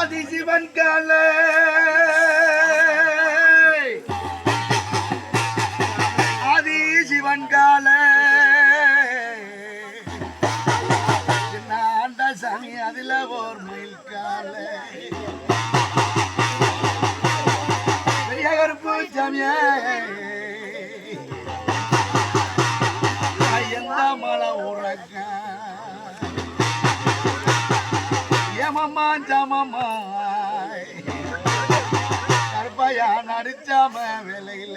அதிசிவன் காலை ஜாமமா ஜாமம்மா கருப்பையா நடிச்சாம வேலையில.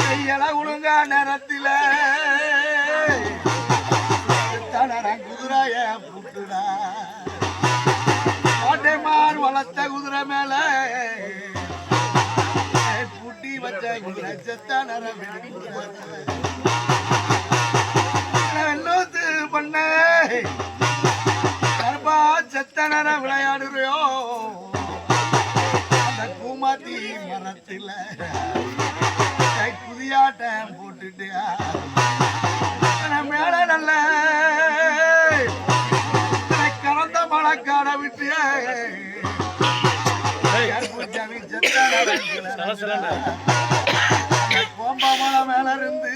கையல உழுங்க நேரத்தில. தனர குதிரைய புட்டுடா. கோட்டைமார் வளர்த்த குதிரை மேல. புட்டி வச்ச குதிரை செத்த நர வெள்ளூத்து பண்ண? செத்தனர விளையாடுறியோ? அந்த கூமாத்தி மரத்தில் கை குதியாட்டம் போட்டுட்டியா? மேல நல்ல கறந்த மழக்காட விட்டு கோம்பமலை மேல இருந்து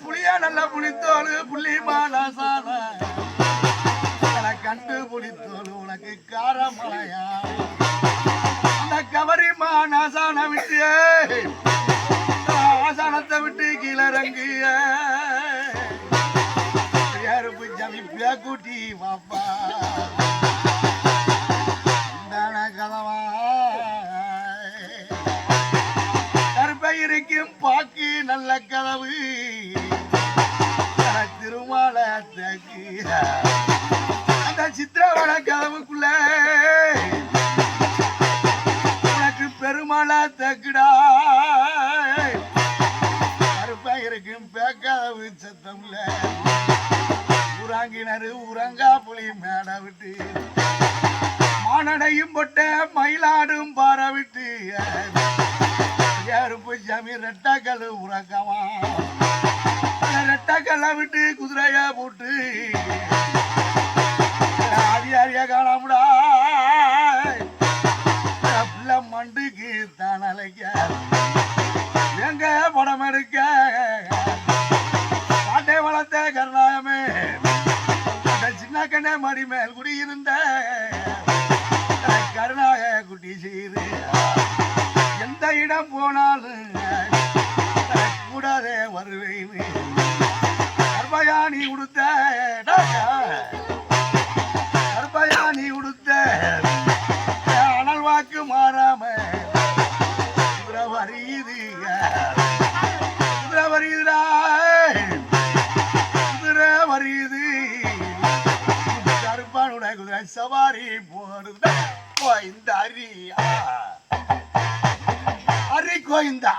புளியா நல்ல புளித்தோடு புள்ளி அந்த கவரி நாசான விட்டு ஆசானத்தை விட்டு கீழே இறங்கிய யாருப்பு ஜமிப்பியா கூட்டி பாப்பா இந்தான கதவா? கருப்பையிருக்கும் பாக்கு நல்ல கதவு. திருமால தேக்கு அந்த சித்திரவள கதவுக்குள்ள தேக்குடா பேக்காவு பேக்கதவு சத்தம்ல. உறாங்கினரு உறங்கா புலி மேட விட்டு. மானடையும் பொட்ட மயிலாடும் பாற விட்டு. யாருப்பு சாமி ரெட்டாக்கல் உறக்கமா. ரெட்டாக்கல்ல விட்டு குதிரையா போட்டு. ஆதி ஆரியா காணாமடா. மண்டுக்கு எங்க படம் எடுக்க? பாட்டை வளர்த்த கருணாயமே சின்ன கண்ணே மடி மேல் குடியிருந்த கருணாக குட்டி சீரு. எந்த இடம் போனாலும் கூடாதே வருவேன் கர்மயானி உடுத்த. சவாரி போடுது இந்த அரியா அரி கோயிந்தா.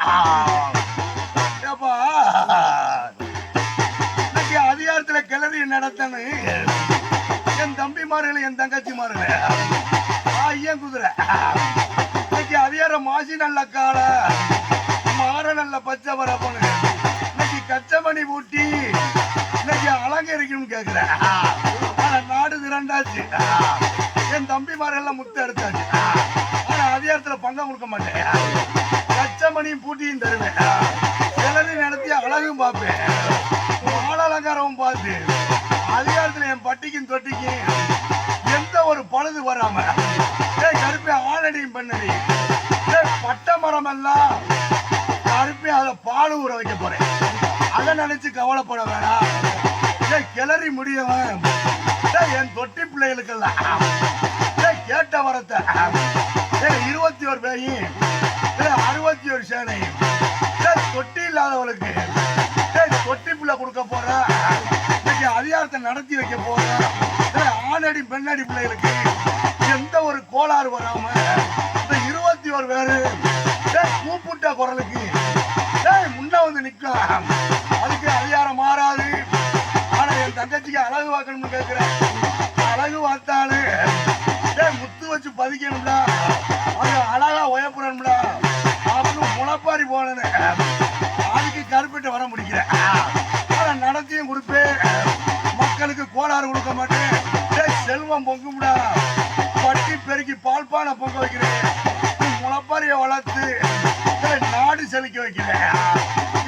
இன்னைக்கு அதிகாரத்துல கிளறி நடத்தனு என் தம்பிமார்கள் என் தங்கச்சிமார்கள். ஐயன் குதிரை? இன்னைக்கு அதிகாரம் மாசி நல்ல கால. மாற நல்ல பச்சை வரப்பனு இன்னைக்கு கச்சமணி ஊட்டி. இன்னைக்கு அலங்கரிக்கணும்னு கேக்குறேன். ஆனா என் தம்பி எல்லாம் தம்பிமாரெல்லாம் முத்த எடுத்தாச்சு ஆனா இடத்துல பங்கம் கொடுக்க மாட்டேன். கச்சமணியும் பூட்டியும் தருவேன். கிளறி நடத்தி அழகும் பார்ப்பேன். மால அலங்காரமும் பார்த்து இடத்துல என் பட்டிக்கும் தொட்டிக்கும் எந்த ஒரு பழுது வராம ஏய் கருப்பை ஆணடியும் பண்ணடி. ஏய் பட்டை மரம் எல்லாம் கருப்பை அதை பால் ஊற வைக்க போறேன். அதை நினைச்சு கவலைப்பட வேணாம். கிளறி முடியவன். என் தொட்டி பிள்ளைகளுக்கெல்லாம். ஏய் கேட்ட வரத்தை. இருபத்தி ஒரு பேயும் அறுபத்தி ஒரு சேனையும் தொட்டி இல்லாதவளுக்கு தொட்டி பிள்ளை கொடுக்க போறேன். இன்னைக்கு அதிகாரத்தை நடத்தி வைக்க போறேன். ஆணடி பெண்ணடி பிள்ளைகளுக்கு எந்த ஒரு கோளாறு வராம இந்த இருபத்தி ஒரு பேரு கூப்பிட்ட குரலுக்கு முன்ன வந்து நிற்கலாம் அதுக்கு அதிகாரம் மாறாது. தங்கச்சிக்கு அழகு பார்க்கணும்னு கேட்கிறேன் அழகு பார்த்தாலே முத்து வச்சு பதிக்கணும்டா. அது அழகா உயப்புறணும்டா அப்படின்னு முளப்பாரி போனேன்னு அதுக்கு கருப்பிட்டு வர முடிக்கிறேன் ஆனா நடத்தியும் கொடுப்பேன். மக்களுக்கு கோளாறு கொடுக்க மாட்டேன். செல்வம் பொங்கும்டா. பட்டி பெருக்கி பால்பானை பொங்க வைக்கிறேன். முளப்பாரியை வளர்த்து நாடு செலுக்க வைக்கிறேன்.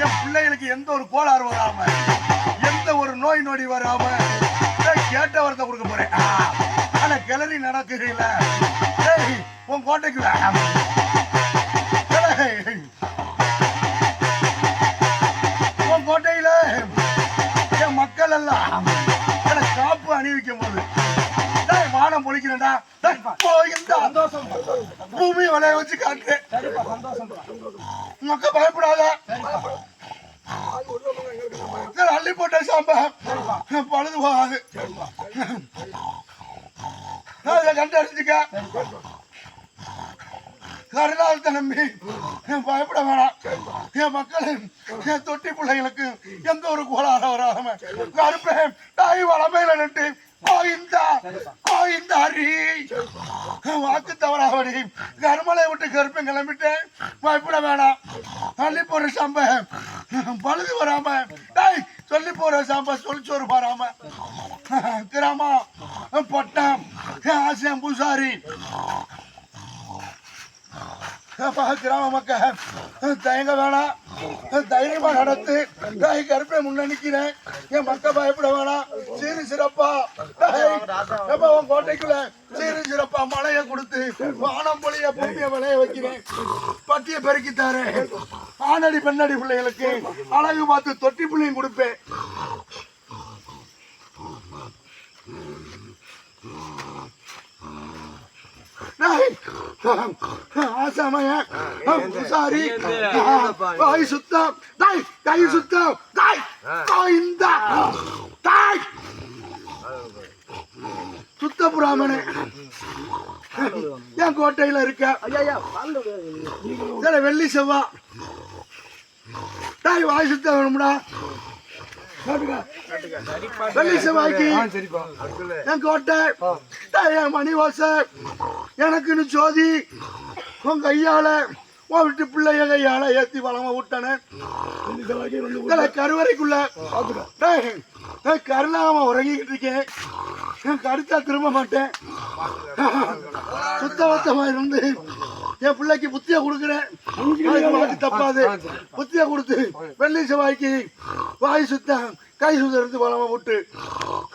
என் பிள்ளைகளுக்கு எந்த ஒரு கோளாறு கிளறி நடக்குறீங்கள உன் கோட்டைக்கு வா. ஏய், உன் கோட்டையில என் மக்கள் எல்லாம் எனக்கு காப்பு அணிவிக்கும் போது வானம் பொழிக்கிறேன்டா. போகின்றா. பூமி விளைய வச்சு காட்டுறேன். மக்கள் பயப்படாத. அள்ளி போட்ட சாம்பா. பழுது போகாது. இதை கண்டு கருணாலத்தை நம்பி என் பயப்பட வேணாம். என் மக்களின் என் தொட்டி பிள்ளைகளுக்கு எந்த ஒரு கோளாறு வராம கருப்பேன் தாய் வளமையில நின்று கோயிந்தா கோயிந்தாரி வாக்கு தவறாவடி கருமலை விட்டு கருப்பை கிளம்பிட்டேன். பயப்பட வேணாம். அள்ளி போற சாம்ப பழுது வராம டாய் சொல்லி போற சாம்ப சொல்லிச்சோறு வராம கிராமம் பட்டம். ஆசியம் பூசாரி. கிராம மக்கள் தயங்க வேணாம். தைரியமா நடத்து. தாய் கருப்பை முன்ன நிக்கிறேன். என் மக்கள் பயப்பட வேணாம். சீரு சிறப்பா. டேய், உன் கோட்டைக்குள்ள சீரு சிறப்பா மழையை கொடுத்து வானம் பொழிய பூமிய விளைய வைக்கிறேன். பட்டிய பெருக்கித்தாரு தரேன். ஆணடி பெண்ணடி பிள்ளைகளுக்கு அழகு பார்த்து தொட்டி பிள்ளையும் கொடுப்பேன். ஆசாமய பூசாரி தாய் சுத்தம் தாய் கை சுத்தம் தாய் இந்த தாய் சுத்த புராமணே என் கோட்டையில இருக்க சரி வெள்ளி செவ்வா தாய் வாய் சுத்த வேணும்டா என் கோட்டை என் மணி வாச எனக்குன்னு ஜோதி. உன் கையால உன் வீட்டு பிள்ளைய கையால ஏத்தி வளம விட்டனே கருவறைக்குள்ள. கருணாம உறங்கிக்கிட்டு இருக்கேன். நான் கடிச்சா திரும்ப மாட்டேன். சுத்தபத்தமா இருந்து என் பிள்ளைக்கு புத்திய கொடுக்குறேன். தப்பாது. புத்திய கொடுத்து வெள்ளி செவ்வாய்க்கு வாய் சுத்தம் கை சுத்தம் இருந்து வளம விட்டு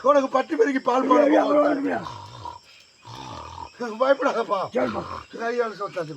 உனக்கு பட்டி பெருக்கி பால் பாட பயப்படாதப்பா. கையால் சொத்தாச்சு